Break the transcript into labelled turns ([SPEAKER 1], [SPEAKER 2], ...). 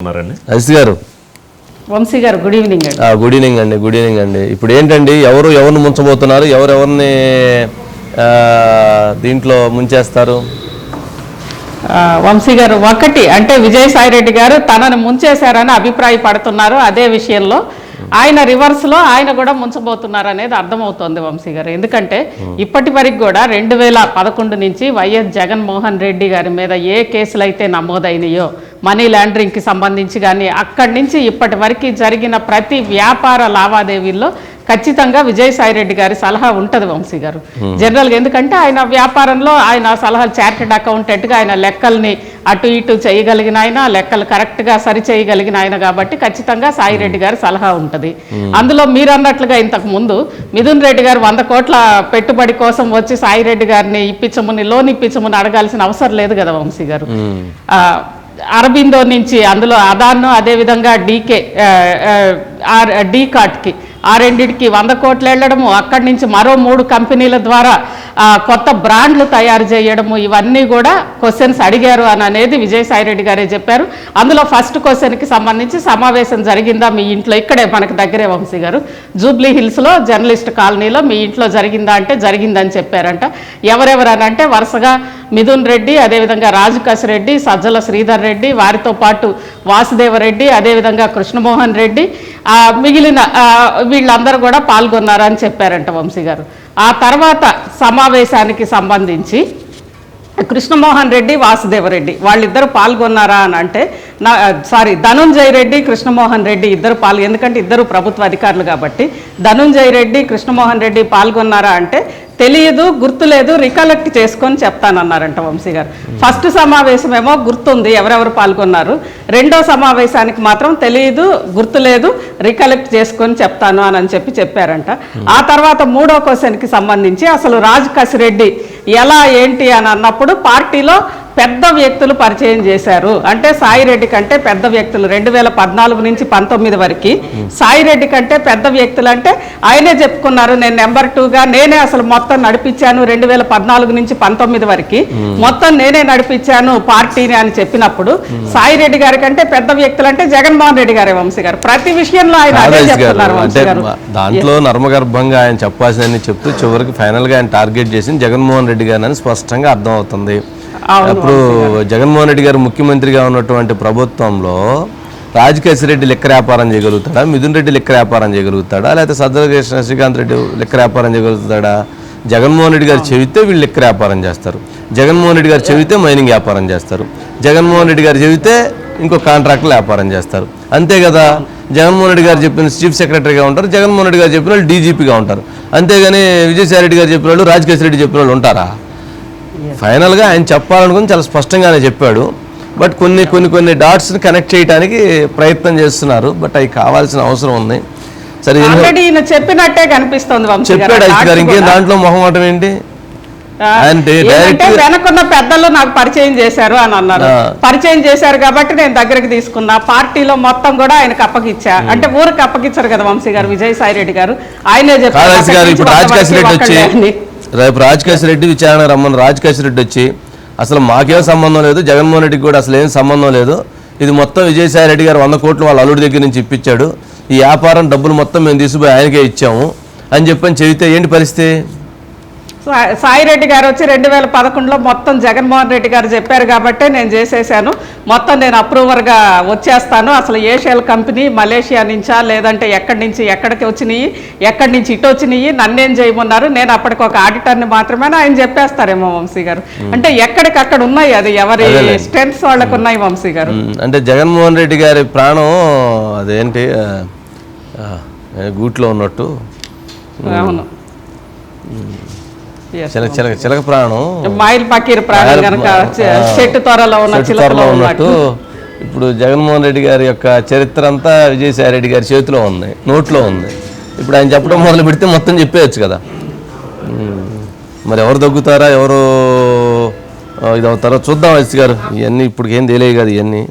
[SPEAKER 1] అజిత్ గారు.
[SPEAKER 2] వంశీ గారు good evening అండి.
[SPEAKER 1] గుడ్ ఈవినింగ్ అండి గుడ్ ఈవినింగ్ అండి. ఇప్పుడు ఏంటండి ఎవరు ఎవరిని ముంచబోతున్నారు? ఎవరెవరిని ఆ, దీంట్లో ముంచేస్తారు?
[SPEAKER 2] ఆ, వంశీ గారు ఒకటి అంటే విజయసాయి రెడ్డి గారు తనని ముంచేశారని అభిప్రాయపడుతున్నారు అదే విషయంలో. ఆయన రివర్స్లో ఆయన కూడా ముంచబోతున్నారు అనేది అర్థమవుతోంది వంశీ గారు. ఎందుకంటే ఇప్పటి వరకు కూడా రెండు వేల పదకొండు నుంచి వైఎస్ జగన్మోహన్ రెడ్డి గారి మీద ఏ కేసులు అయితే నమోదైనాయో మనీ లాండరింగ్కి సంబంధించి కానీ అక్కడి నుంచి ఇప్పటి వరకు జరిగిన ప్రతి వ్యాపార లావాదేవీల్లో ఖచ్చితంగా విజయసాయి రెడ్డి గారి సలహా ఉంటది వంశీ గారు. జనరల్గా ఎందుకంటే ఆయన వ్యాపారంలో ఆయన సలహాలు చార్టెడ్ అకౌంటెంట్గా ఆయన లెక్కల్ని అటు ఇటు చేయగలిగిన ఆయన లెక్కలు కరెక్ట్గా సరి చేయగలిగిన ఆయన కాబట్టి ఖచ్చితంగా సాయి రెడ్డి గారి సలహా ఉంటది. అందులో మీరు అన్నట్లుగా ఇంతకు ముందు మిథున్ రెడ్డి గారు వంద కోట్ల పెట్టుబడి కోసం వచ్చి సాయి రెడ్డి గారిని ఇప్పించమని లోన్ ఇప్పించమని అడగాల్సిన అవసరం లేదు కదా వంశీ గారు. అరబిందో నుంచి అందులో అదాను అదేవిధంగా డీకే డీ కార్ట్కి ఆ రెండింటికి వంద కోట్లు వెళ్ళడము అక్కడి నుంచి మరో మూడు కంపెనీల ద్వారా కొత్త బ్రాండ్లు తయారు చేయడము. ఇవన్నీ కూడా క్వశ్చన్స్ అడిగారు అని అనేది విజయసాయి రెడ్డి గారే చెప్పారు. అందులో ఫస్ట్ క్వశ్చన్కి సంబంధించి సమావేశం జరిగిందా మీ ఇంట్లో? ఇక్కడే మనకు దగ్గరే వంశీ గారు. జూబ్లీ హిల్స్లో జర్నలిస్ట్ కాలనీలో మీ ఇంట్లో జరిగిందా అంటే జరిగిందని చెప్పారంట. ఎవరెవరని అంటే వరుసగా మిథున్ రెడ్డి అదేవిధంగా రాజుకాశ్ రెడ్డి సజ్జల శ్రీధర్ రెడ్డి వారితో పాటు వాసుదేవరెడ్డి అదేవిధంగా కృష్ణమోహన్ రెడ్డి మిగిలిన వీళ్ళందరూ కూడా పాల్గొన్నారని చెప్పారంట వంశీ గారు. ఆ తర్వాత సమావేశానికి సంబంధించి కృష్ణమోహన్ రెడ్డి వాసుదేవరెడ్డి వాళ్ళిద్దరు పాల్గొన్నారా అని అంటే నా సారీ ధనుంజయ రెడ్డి కృష్ణమోహన్ రెడ్డి ఇద్దరు పాల్గొ ఎందుకంటే ఇద్దరు ప్రభుత్వ అధికారులు కాబట్టి ధనుంజయ రెడ్డి కృష్ణమోహన్ రెడ్డి పాల్గొన్నారా అంటే తెలియదు గుర్తులేదు రికలెక్ట్ చేసుకొని చెప్తానన్నారంట వంశీ గారు. ఫస్ట్ సమావేశమేమో గుర్తుంది ఎవరెవరు పాల్గొన్నారు. రెండో సమావేశానికి మాత్రం తెలియదు గుర్తులేదు రికలెక్ట్ చేసుకొని చెప్తాను అని అని చెప్పి చెప్పారంట. ఆ తర్వాత మూడో క్వశ్చన్కి సంబంధించి అసలు రాజ్ కసిరెడ్డి ఎలా ఏంటి అని అన్నప్పుడు పార్టీలో పెద్ద వ్యక్తులు పరిచయం చేశారు. అంటే సాయి రెడ్డి కంటే పెద్ద వ్యక్తులు. రెండు వేల పద్నాలుగు నుంచి పంతొమ్మిది వరకు సాయి రెడ్డి కంటే పెద్ద వ్యక్తులు అంటే ఆయనే చెప్పుకున్నారు. నేను నెంబర్ టూగా నేనే అసలు మొత్తం నడిపించాను. రెండు వేల పద్నాలుగు నుంచి పంతొమ్మిది వరకు మొత్తం నేనే నడిపించాను పార్టీని అని చెప్పినప్పుడు సాయి రెడ్డి గారి కంటే పెద్ద వ్యక్తులు అంటే జగన్మోహన్ రెడ్డి గారే వంశీ గారు. ప్రతి విషయంలో ఆయన అదే చెప్తున్నారు వంశీ గారు.
[SPEAKER 1] దాంట్లో నర్మగర్భంగా ఆయన చెప్పాల్సిందని చెప్తూ చివరికి ఫైనల్గా ఆయన టార్గెట్ చేసింది జగన్మోహన్ రెడ్డి గారు అని స్పష్టంగా అర్థం అవుతుంది
[SPEAKER 2] అవును,
[SPEAKER 1] అప్పుడు జగన్మోహన్ రెడ్డి గారు ముఖ్యమంత్రిగా ఉన్నటువంటి ప్రభుత్వంలో రెడ్డి లెక్క వ్యాపారం చేయగలుగుతాడా? మిథున్ రెడ్డి లెక్క వ్యాపారం చేయగలుగుతాడా? లేకపోతే సజ్జల కృష్ణ శ్రీకాంత్ రెడ్డి లెక్క వ్యాపారం చేయగలుగుతాడా? జగన్మోహన్ రెడ్డి గారు చెబితే వీళ్ళు లెక్క వ్యాపారం చేస్తారు. జగన్మోహన్ రెడ్డి గారు చెబితే మైనింగ్ వ్యాపారం చేస్తారు. జగన్మోహన్ రెడ్డి గారు చెబితే ఇంకో కాంట్రాక్టులు వ్యాపారం చేస్తారు. అంతే కదా? జగన్మోహన్ రెడ్డి గారు చెప్పిన చీఫ్ సెక్రటరీగా ఉంటారు జగన్మోహన్ రెడ్డి గారు చెప్పిన వాళ్ళు డీజీపీగా ఉంటారు. అంతేగాని విజయసాయి రెడ్డి గారు చెప్పిన వాళ్ళు రెడ్డి చెప్పిన వాళ్ళు ఉంటారా? ఫైనల్గా ఆయన చెప్పాలనుకుని చాలా స్పష్టంగానే చెప్పాడు. బట్ కొన్ని కొన్ని కొన్ని డాట్స్ని కనెక్ట్ చేయడానికి ప్రయత్నం చేస్తున్నారు. బట్ అవి కావాల్సిన అవసరం ఉంది. సరే
[SPEAKER 2] చెప్పినట్టే కనిపిస్తోంది వంశీ గారు.
[SPEAKER 1] చెప్పాడు అయితే ఇంకేం. దాంట్లో మొహమాటం ఏంటి? అంటే
[SPEAKER 2] వెనకున్న పెద్దలు నాకు పరిచయం చేశారు అని అన్నారు. పరిచయం చేశారు కాబట్టి నేను దగ్గరికి తీసుకున్నా. పార్టీలో మొత్తం కూడా ఆయనకు అప్పగిచ్చా అంటే ఊరికి అప్పగించారు కదా వంశీ గారు విజయసాయి రెడ్డి గారు. ఆయనే చెప్పారు.
[SPEAKER 1] రేపు రాజకేశ్ రెడ్డి విచారణ రమ్మని రాజకేశ్ రెడ్డి వచ్చి అసలు మాకేం సంబంధం లేదు జగన్మోహన్ రెడ్డికి కూడా అసలు ఏం సంబంధం లేదు. ఇది మొత్తం విజయసాయి రెడ్డి గారు వంద కోట్లు వాళ్ళ అల్లుడి దగ్గర నుంచి ఇప్పించాడు. ఈ వ్యాపారం డబ్బులు మొత్తం మేము తీసుకుపోయి ఆయనకే ఇచ్చాము అని చెప్పని చెబితే ఏంటి పరిస్థితి?
[SPEAKER 2] సా- సాయి రెడ్డి గారు వచ్చి రెండు వేల పదకొండులో మొత్తం జగన్మోహన్ రెడ్డి గారు చెప్పారు కాబట్టే నేను చేసేసాను. మొత్తం నేను అప్రూవర్గా వచ్చేస్తాను. అసలు ఏషియల్ కంపెనీ మలేషియా నుంచా లేదంటే ఎక్కడి నుంచి ఎక్కడికి వచ్చినాయి ఎక్కడి నుంచి ఇటు వచ్చినాయి నన్నేం చేయమన్నారు. నేను అప్పటికి ఒక ఆడిటర్ని మాత్రమే ఆయన చెప్పేస్తారేమో వంశీ గారు. అంటే ఎక్కడికక్కడ ఉన్నాయి అది? ఎవరి. స్ట్రెంత్స్ వాళ్ళకు ఉన్నాయి వంశీ గారు?
[SPEAKER 1] అంటే జగన్మోహన్ రెడ్డి గారి ప్రాణం అదేంటి? గూట్లో ఉన్నట్టు.
[SPEAKER 2] అవును.
[SPEAKER 1] చిలక చిలక చిలక ప్రాణం.
[SPEAKER 2] మైల్ పకీర్ ప్రాణం కనుక చె-
[SPEAKER 1] ఆ,
[SPEAKER 2] చెట్టు త్వరలో ఉన్న చిలకలో ఉన్నట్టు.
[SPEAKER 1] ఇప్పుడు జగన్మోహన్ రెడ్డి గారి యొక్క చరిత్ర అంతా విజయసాయి రెడ్డి గారి చేతిలో ఉంది నోట్లో ఉంది. ఇప్పుడు ఆయన చెప్పడం మొదలు పెడితే మొత్తం చెప్పేయచ్చు కదా. మరి ఎవరు దగ్గుతారా ఎవరు అవుతారో చూద్దాం ఎస్ గారు. ఇవన్నీ ఇప్పుడు ఏం తెలియదు కదా ఇవన్నీ